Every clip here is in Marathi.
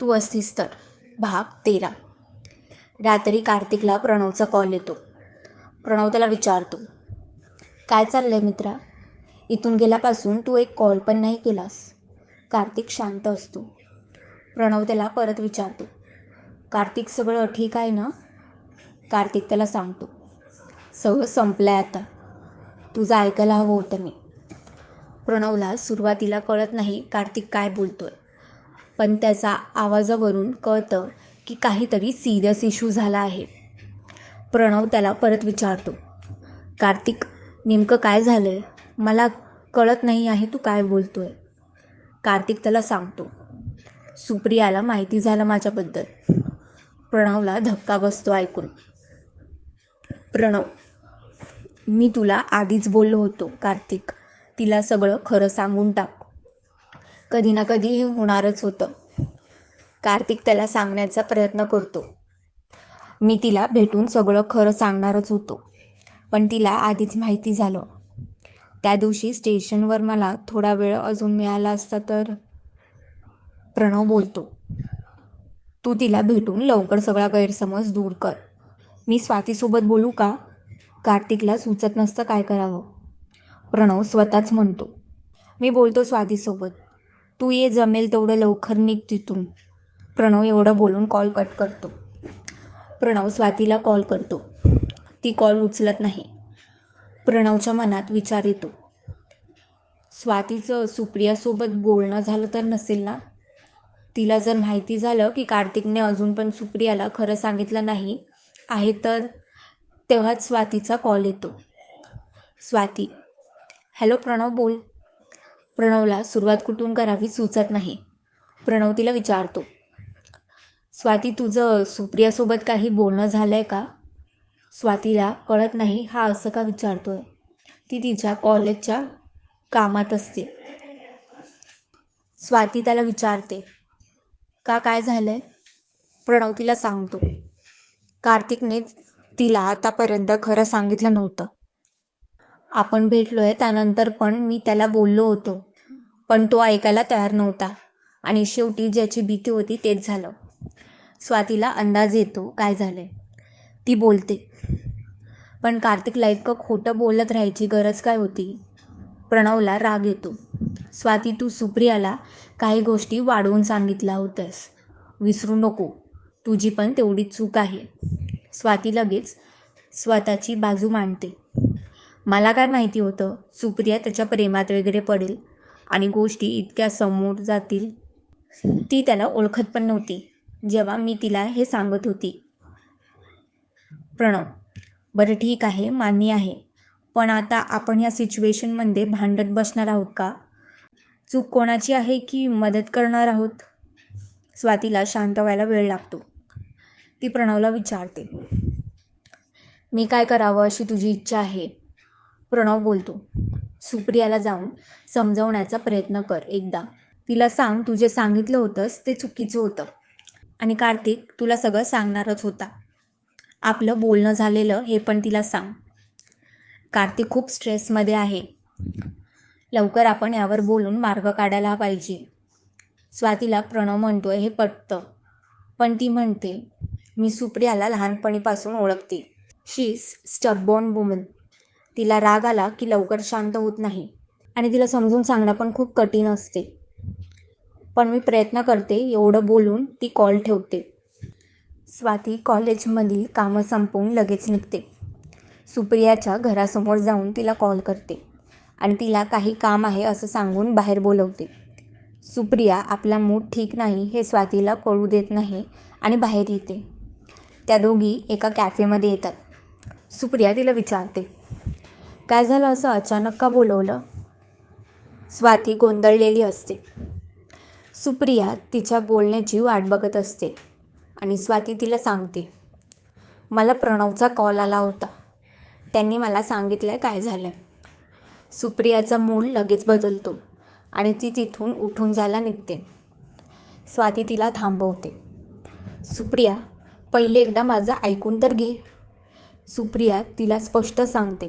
तू असतीस तर. भाग तेरा. रात्री कार्तिकला प्रणवचा कॉल येतो. प्रणव त्याला विचारतो काय चाललं आहे मित्रा? इथून गेल्यापासून तू एक कॉल पण नाही केलास. कार्तिक शांत असतो. प्रणव त्याला परत विचारतो कार्तिक सगळं ठीक आहे ना? कार्तिक त्याला सांगतो सगळं संपलं आहे आता. तुझं ऐकायला हवं होतं मी. प्रणवला सुरुवातीला कळत नाही कार्तिक काय बोलतो आहे पण त्याचा आवाजावरून कळतं की काहीतरी सिरियस इश्यू झाला आहे. प्रणव त्याला परत विचारतो कार्तिक नेमकं काय झालं आहे मला कळत नाही आहे तू काय बोलतो आहे कार्तिक त्याला सांगतो सुप्रियाला माहिती झालं माझ्याबद्दल. प्रणवला धक्का बसतो ऐकून. प्रणव मी तुला आधीच बोललो होतो कार्तिक. तिला सगळं खरं सांगून टाक. कधी ना कधी हे होणारच होतं. कार्तिक त्याला सांगण्याचा प्रयत्न करतो. मी तिला भेटून सगळं खरं सांगणारच होतो. पण तिला आधीच माहिती झालं. त्या दिवशी स्टेशनवर मला थोडा वेळ अजून मिळाला असता तर प्रणव बोलतो तू तिला भेटून लवकर सगळा गैरसमज दूर कर. मी स्वातीसोबत बोलू का? कार्तिकला सुचत नसतं काय करावं. प्रणव स्वतःच म्हणतो मी बोलतो स्वातीसोबत. तू ये जमेल तेवढं लवकर निघ तिथून. प्रणव एवढं बोलून कॉल कट करतो. प्रणव स्वातीला कॉल करतो. ती कॉल उचलत नाही. प्रणवच्या मनात विचार येतो. स्वातीचं सुप्रियासोबत बोलणं झालं तर नसेल ना? तिला जर माहिती झालं की कार्तिकने अजून पण सुप्रियाला खरं सांगितलं नाही आहे तर तेव्हाच स्वातीचा कॉल येतो. स्वाती हॅलो प्रणव बोल. प्रणवला सुरुवात कुठून करावी सुचत नाही. प्रणव तिला विचारतो स्वाती तुझं सुप्रियासोबत काही बोलणं झालं आहे का? स्वातीला कळत नाही हा असं का विचारतो आहे ती तिच्या कॉलेजच्या कामात असते. स्वाती त्याला विचारते का काय झालं आहे प्रणव तिला सांगतो कार्तिकने तिला आतापर्यंत खरं सांगितलं नव्हतं. आपण भेटलो आहे त्यानंतर पण मी त्याला बोललो होतो. पण तो ऐकायला तयार नव्हता. आणि शेवटी ज्याची भीती होती तेच झालं. स्वातीला अंदाज येतो काय झालं आहे ती बोलते पण कार्तिकला इतकं खोटं बोलत राहायची गरज काय होती प्रणवला राग येतो. स्वाती तू सुप्रियाला काही गोष्टी वाढवून सांगितल्या होत्यास. विसरू नको. तुझी पण तेवढीच चूक आहे स्वाती लगेच स्वतःची बाजू मांडते. मला काय माहिती होतं? सुप्रिया त्याच्या प्रेमात वगैरे पडेल. आणि गोष्टी इतक्या समोर जातील ती त्याला ओळखत पण नव्हती जेव्हा मी तिला हे सांगत होती. प्रणव बरं ठीक आहे मान्य आहे पण आता आपण या सिच्युएशनमध्ये भांडत बसणार आहोत का? चूक कोणाची आहे की मदत करणार आहोत? स्वातीला शांत व्हायला वेळ लागतो. ती प्रणवला विचारते. मी काय करावं अशी तुझी इच्छा आहे? प्रणव बोलतो. सुप्रियाला जाऊन समजवण्याचा प्रयत्न कर एकदा. तिला सांग तू जे सांगितलं होतंस ते चुकीचं होतं. आणि कार्तिक तुला सगळं सांगणारच होता. आपलं बोलणं झालेलं हे पण तिला सांग. कार्तिक खूप स्ट्रेसमध्ये आहे. लवकर आपण यावर बोलून मार्ग काढायला पाहिजे. स्वातीला प्रणव म्हणतो हे पटतं. पण ती म्हणते मी सुप्रियाला लहानपणीपासून ओळखते. शी स्टबॉर्न वुमन तिला राग आला की लवकर शांत होत नाही. आणि तिला समजून सांगणं पण खूप कठीण असते. पण मी प्रयत्न करते एवढं बोलून ती कॉल ठेवते. स्वाती कॉलेजमधील कामं संपवून लगेच निघते. सुप्रियाच्या घरासमोर जाऊन तिला कॉल करते आणि तिला काही काम आहे असं सांगून बाहेर बोलवते. सुप्रिया आपला मूड ठीक नाही हे स्वातीला कळू देत नाही आणि बाहेर येते. त्या दोघी एका कॅफेमध्ये येतात. सुप्रिया तिला विचारते काय झालं असं अचानक का बोलवलं? स्वाती गोंधळलेली असते. सुप्रिया तिच्या बोलण्याची वाट बघत असते आणि स्वाती तिला सांगते मला प्रणवचा कॉल आला होता. त्यांनी मला सांगितलं काय झालं सुप्रियाचा मूड लगेच बदलतो आणि ती तिथून उठून जायला निघते. स्वाती तिला थांबवते सुप्रिया पहिले एकदा माझं ऐकून तर घे. सुप्रिया तिला स्पष्ट सांगते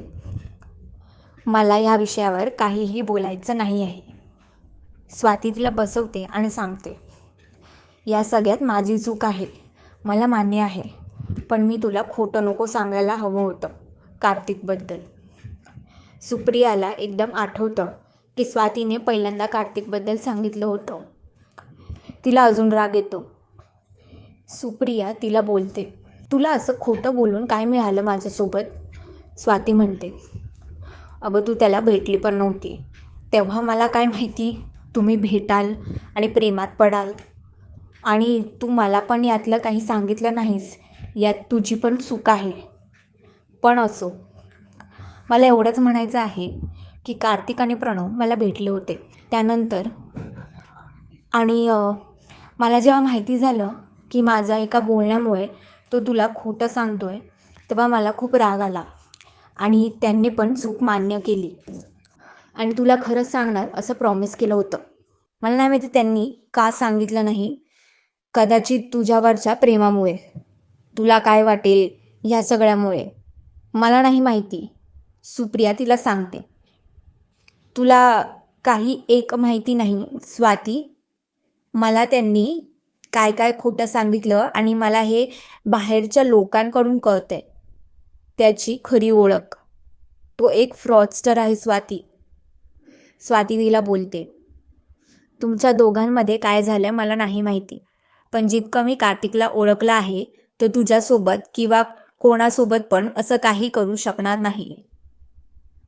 मला या विषयावर काहीही बोलायचं नाही आहे. स्वाती तिला बसवते आणि सांगते या सगळ्यात माझी चूक आहे. मला मान्य आहे. पण मी तुला खोटं नको सांगायला हवं होतं कार्तिकबद्दल. सुप्रियाला एकदम आठवतं की स्वातीने पहिल्यांदा कार्तिकबद्दल सांगितलं होतं. तिला अजून राग येतो. सुप्रिया तिला बोलते तुला असं खोटं बोलून काय मिळालं माझ्यासोबत? स्वाती म्हणते अगं तू त्याला भेटली पण नव्हती. तेव्हा मला काय माहिती? तुम्ही भेटाल आणि प्रेमात पडाल. आणि तू मला पण यातलं काही सांगितलं नाहीस. यात तुझी पण चूक आहे. पण असो. मला एवढंच म्हणायचं आहे की कार्तिक आणि प्रणव मला भेटले होते. त्यानंतर आणि मला जेव्हा माहिती झालं की माझा एका बोलण्यामुळे तो तुला खोटं सांगतो आहे तेव्हा मला खूप राग आला. आणि त्यांनी पण चूक मान्य केली. आणि तुला खरंच सांगणार असं प्रॉमिस केलं होतं. मला नाही माहिती त्यांनी का सांगितलं नाही. कदाचित तुझ्यावरच्या प्रेमामुळे. तुला काय वाटेल ह्या सगळ्यामुळे. मला नाही माहिती. सुप्रिया तिला सांगते. तुला काही एक माहिती नाही स्वाती. मला त्यांनी काय काय खोटं सांगितलं आणि मला हे बाहेरच्या लोकांकडून कळतंय. त्याची खरी ओळख. तो एक फ्रॉडस्टर आहे स्वाती. स्वाती तिला बोलते तुमच्या दोघांमध्ये काय झालं मला नाही माहिती पण जितकं मी कार्तिकला ओळखलं आहे तर तुझ्यासोबत किंवा कोणासोबत पण असं काही करू शकणार नाही.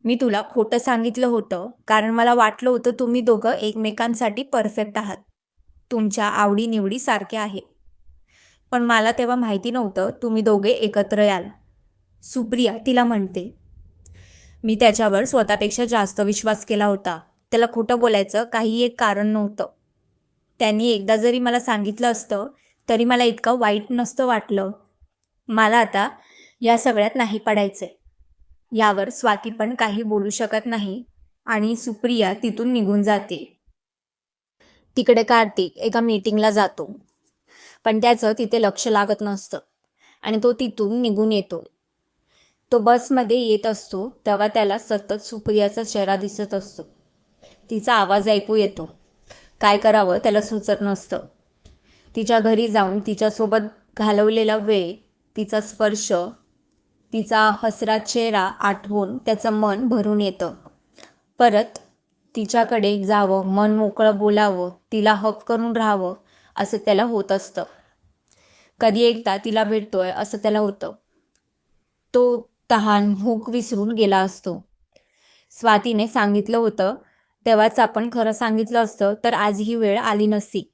मी तुला खोटं सांगितलं होतं कारण मला वाटलं होतं तुम्ही दोघं एकमेकांसाठी परफेक्ट आहात. तुमच्या आवडीनिवडी सारख्या आहे. पण मला तेव्हा माहिती नव्हतं तुम्ही दोघे एकत्र याल. सुप्रिया तिला म्हणते मी त्याच्यावर स्वतःपेक्षा जास्त विश्वास केला होता. त्याला खोटं बोलायचं काही एक कारण नव्हतं. त्यांनी एकदा जरी मला सांगितलं असतं तरी मला इतकं वाईट नसतं वाटलं. मला आता या सगळ्यात नाही पडायचं यावर स्वाती पण काही बोलू शकत नाही आणि सुप्रिया तिथून निघून जाते. तिकडे कार्तिक एका मीटिंगला जातो. पण त्याचं तिथे लक्ष लागत नसतं आणि तो तिथून निघून येतो. तो बसमध्ये येत असतो तेव्हा त्याला सतत सुप्रियाचा चेहरा दिसत असतो. तिचा आवाज ऐकू येतो. काय करावं त्याला सुचत नसतं. तिच्या घरी जाऊन तिच्यासोबत घालवलेला वेळ तिचा स्पर्श तिचा हसरा चेहरा आठवून त्याचं मन भरून येतं. परत तिच्याकडे जावं मन मोकळं बोलावं तिला हक करून राहावं असं त्याला होत असतं. कधी एकदा तिला भेटतोय असं त्याला होतं. तो तहान भूक विसरून गेला असतो. स्वातीने सांगितलं होतं तेव्हाच आपण खरं सांगितलं असतं तर आज ही वेळ आली नसती.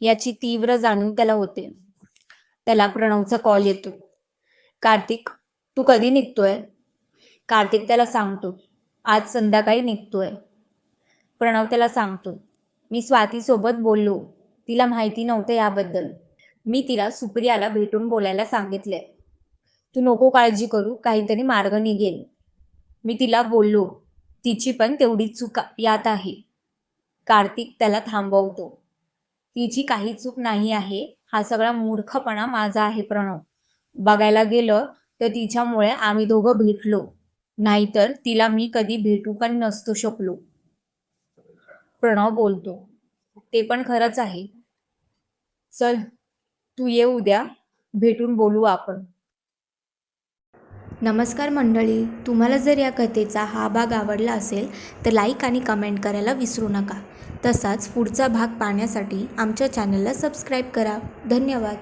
याची तीव्र जाणून त्याला होते. त्याला प्रणवचा कॉल येतो. कार्तिक तू कधी निघतोय? कार्तिक त्याला सांगतो आज संध्याकाळी निघतोय. प्रणव त्याला सांगतो मी स्वातीसोबत बोललो तिला माहिती नव्हतं याबद्दल. मी तिला सुप्रियाला भेटून बोलायला सांगितले तू नको काळजी करू काहीतरी मार्ग निघेल. मी तिला बोललो तिची पण तेवढी चूक यात आहे. कार्तिक त्याला थांबवतो. तिची काही चूक नाही आहे हा सगळा मूर्खपणा माझा आहे प्रणव. बघायला गेलं तर तिच्यामुळे आम्ही दोघं भेटलो. नाहीतर तिला मी कधी भेटू पण नसतो शकलो. प्रणव बोलतो ते पण खरंच आहे. चल तू ये उद्या भेटून बोलू आपण. नमस्कार मंडळी तुम्हाला जर या कथेचा हा भाग आवडला असेल तर लाईक आणि कमेंट करायला विसरू नका. तसाच पुढचा भाग पाहण्यासाठी आमच्या चॅनलला सबस्क्राईब करा. धन्यवाद.